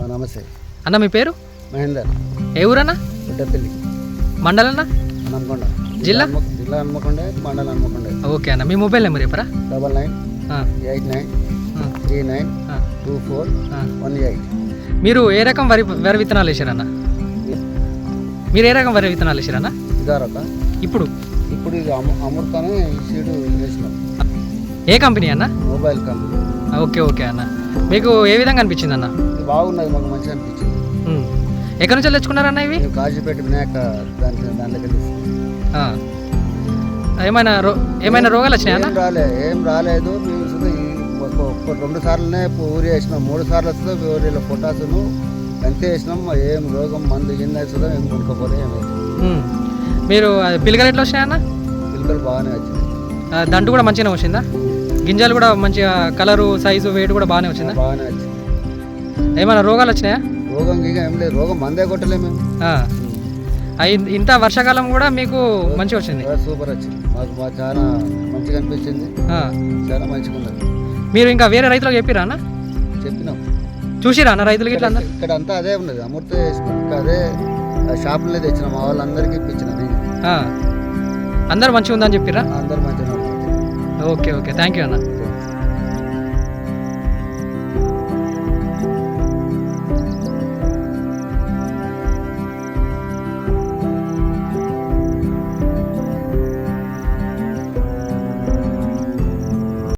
నమస్తే. అన్న మీ పేరు? మహేందర్. ఏ ఊరన్నా? గుడ్డపల్లి. మండలన్నా? హన్మకొండ. జిల్లా? జిల్లా హన్మకొండే మండలం హన్మకొండే. ఓకే అన్న మీ మొబైల్ నెంబర్ చెప్పరా? Double nine eight nine three nine two four. One eight. మీరు ఏ రకం వరి వరి విత్తనాలు వేసారన్న? మీరు ఏ రకం వరి విత్తనాలు వేసారన్న? ఇదారొక. ఇప్పుడు? ఇప్పుడు ఇది అమ అమృతానే సీడు వేసినాం. ఏ కంపెనీ అన్న? Mobile company. ఓకే ఓకే అన్న. మీకు ఏ విధంగా అనిపించింది అన్న ఇది బాగున్నది మాకు మంచిగా అనిపించింది. ఎక్కడి నుంచి తెచ్చుకున్నారన్న ఇవి? కాజీపేట వినాయక దాని వెళ్ళి ఆ. ఏమైనా రో ఏమైనా రోగాలు వచ్చినాయా రాలే ఏం రాలేదు. మేము రెండు సార్లనే ఊరి వేసినాం. మూడు సార్లు వస్తే ఊరిలో పొటాసును అంతే వేసినాం. ఏం రోగం మందు కింద సుధా ఏం కొనుక్కోపోలే. మీరు ఆ, పిల్లకలు ఎట్లా వచ్చినాయన్న పిల్లలు బాగానే వచ్చింది దంటు కూడా మంచిగానే వచ్చిందా? గింజలు కూడా మంచిగా కలరు సైజు వెయిట్ కూడా బాగానే వచ్చిందా? బాగానే వచ్చింది ఏమైనా రోగాలు వచ్చినాయా? రోగం గీగ ఏం లేదు. రోగం మందే కొట్టలే మేము. ఆ. ఆ, ఇన్- ఇంత వర్షాకాలం కూడా మీకు మంచిగా వచ్చింది? సూపర్ వచ్చింది. మాకు చాలా మంచిగా అనిపించింది. చాలా మంచిగా ఉన్నది. మీరు ఇంకా వేరే రైతులకు చెప్పిరా అన్న? చెప్పినాం. చూసిరా అన్న రైతులకి ఇట్లా అందరు? ఇక్కడ అంతా అదే ఉన్నది. అమృత ఇంకా అదే షాపులో తెచ్చినాం. మా వాళ్ళందరికీ ఇప్పించిన నేను. అందరు మంచిగా ఉందని చెప్పిరా? అందరు మంచిగా. Okay okay. థ్యాంక్ యూ అన్న.